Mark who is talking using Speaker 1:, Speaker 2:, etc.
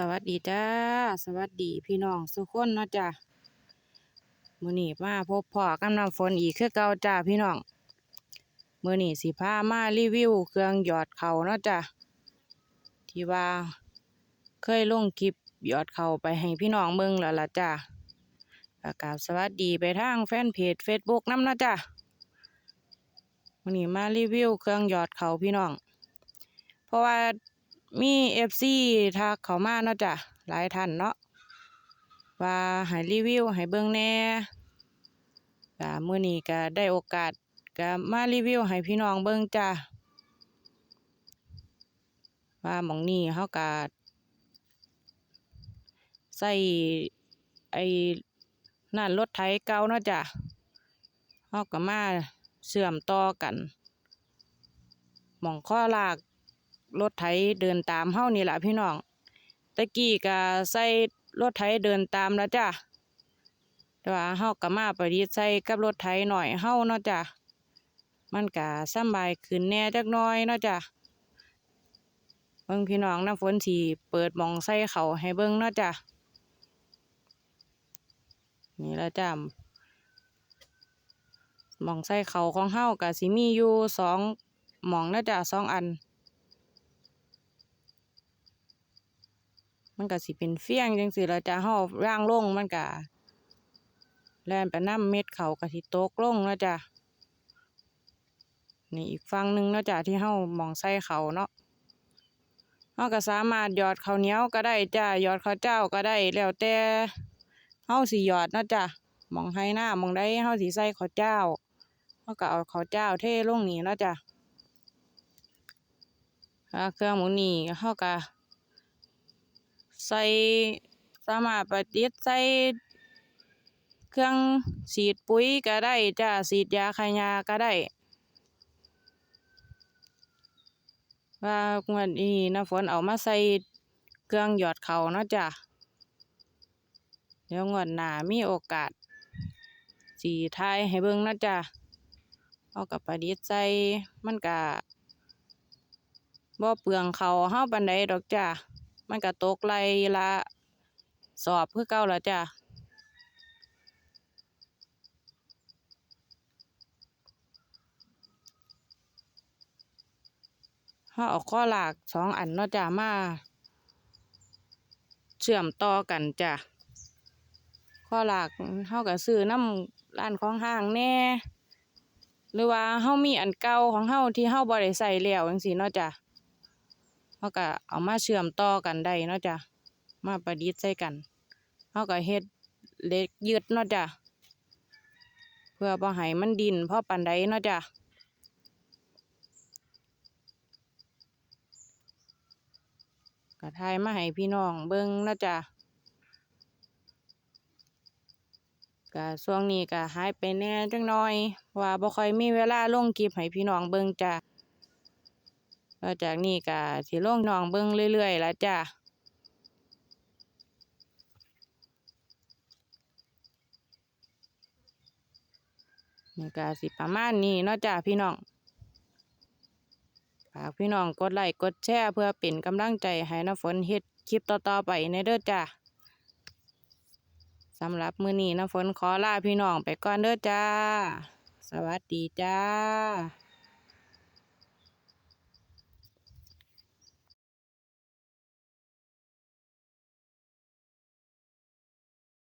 Speaker 1: สวัสดีจ้า สวัสดีพี่น้องสุกคนเนาะจ้ามื้อนี้มาพบพ่อกับน้ำฝนอีกคือเก่าจ้าพี่น้องมื้อนี้สิพามารีวิวเครื่องหยอดเขาเนาะจ้าที่ว่าเคยลงคลิปหยอดเขาไปให้พี่น้องเบิ่งแล้วล่ะจ้าแล้วก็สวัสดีไปทางแฟนเพจ Facebook นำเนาะจ้ามื้อนี้มารีวิวเครื่องหยอดเขาพี่น้อง เพราะว่า มีเอฟซีทักเขามาเนาะจ้ะหลายท่านเนาะว่าให้รีวิวให้เบิ่งแน่ก็มื้อนี้ก็ได้โอกาสก็มารีวิวให้พี่น้องเบิ่งจ้ะว่าหม่องนี้เฮาก็ใส่ไอ้นั่นรถไถเก่าเนาะจ้ะเฮาก็มาเชื่อมต่อกันหม่องข้อลาก รถไถเดินตามเฮานี่แหละพี่น้องตะกี้ก็ใส่รถไถเดินตามแล้วจ้ะแต่ว่าเฮาก็มาประดิษฐ์ใส่กับรถไถหน่อยเฮาเนาะจ้ะมันก็สบายขึ้นแน่จักหน่อยเนาะจ้ะเบิ่งพี่น้องน้ำฝนสิเปิดมองใส่เขาให้เบิ่งเนาะจ้ะนี่ละจ้ะมองใส่เขาของเฮาก็สิมีอยู่สองมองเนาะจ้ะสองอัน มันก็สิเป็นเฟี้ยงจังซี่ละจะเฮาร่างลงมันก็แล่นไปน้ำเม็ดเขาก็สิโตกลงเนาะจ้ะนี่อีกฝั่งหนึ่งเนาะจ้ะที่เฮามองใส่เขาเนาะเฮาก็สามารถหยอดข้าวเหนียวก็ได้จ้ะหยอดข้าวเจ้าก็ได้แล้วแต่เฮาสิหยอดนาะจ้ะมองให้หน้ามองใดเฮาสิใส่ข้าวเจ้าเฮาก็เอาข้าวเจ้าเทลงนี่นาะจ้ะอ่าเครื่องหมูนี่เฮาก็ ใส่สามารถประดิษฐ์ใส่เครื่องฉีดปุ๋ยก็ได้จ้าฉีดยาคายาก็ได้ ว่างวดนี้น้ำฝนเอามาใส่เครื่องหยอดเขาเนาะจ้ะเดี๋ยวงวดหน้ามีโอกาสสีทายให้เบิ่งนะจ้ะเอากับประดิษฐ์ใส่มันก็บ่เปลืองเขาเฮาปานใดดอกจ้ะ มันก็ตกไล่ละสอบคือเก่าละจ้ะเฮาเอาข้อหลากสองอันเนาะจ้ะมา เชื่อมต่อกันจ้ะข้อหลากเฮาก็ซื้อน้ำร้านของห้างแน่ หรือว่าเฮามีอันเก่าของเฮาที่เฮาบ่ได้ใช้แล้วจังซี่เนาะจ้ะ เขาก็เอามาเชื่อมต่อกันได้เนาะจ้ะมาประดิษฐ์ใส่กันเขาก็เฮ็ดเล็กยึดเนาะจ้ะเพื่อบ่ให้มันดินเพราะปานใดเนาะจ้ะก็ทายมาให้พี่น้องเบิ่งเนาะจ้ะก็ช่วงนี้ก็หายไปแน่จังน้อย ว่าบ่ค่อยมีเวลาลงคลิปให้พี่น้องเบิ่งจ้ะ แล้วจากนี้ก็สิลงนองเบิ่งเรื่อยๆแล้วจ้านี่ก็สิประมาณนี้เนาะจ้าพี่น้องฝากพี่น้องกดไลค์กดแชร์เพื่อเป็นกำลังใจให้น้ำฝนเฮ็ดคลิปต่อๆไปในเด้อจ้าสำหรับมือนี้น้ำฝนขอลาพี่น้องไปก่อนเด้อจ้า สวัสดีจ้า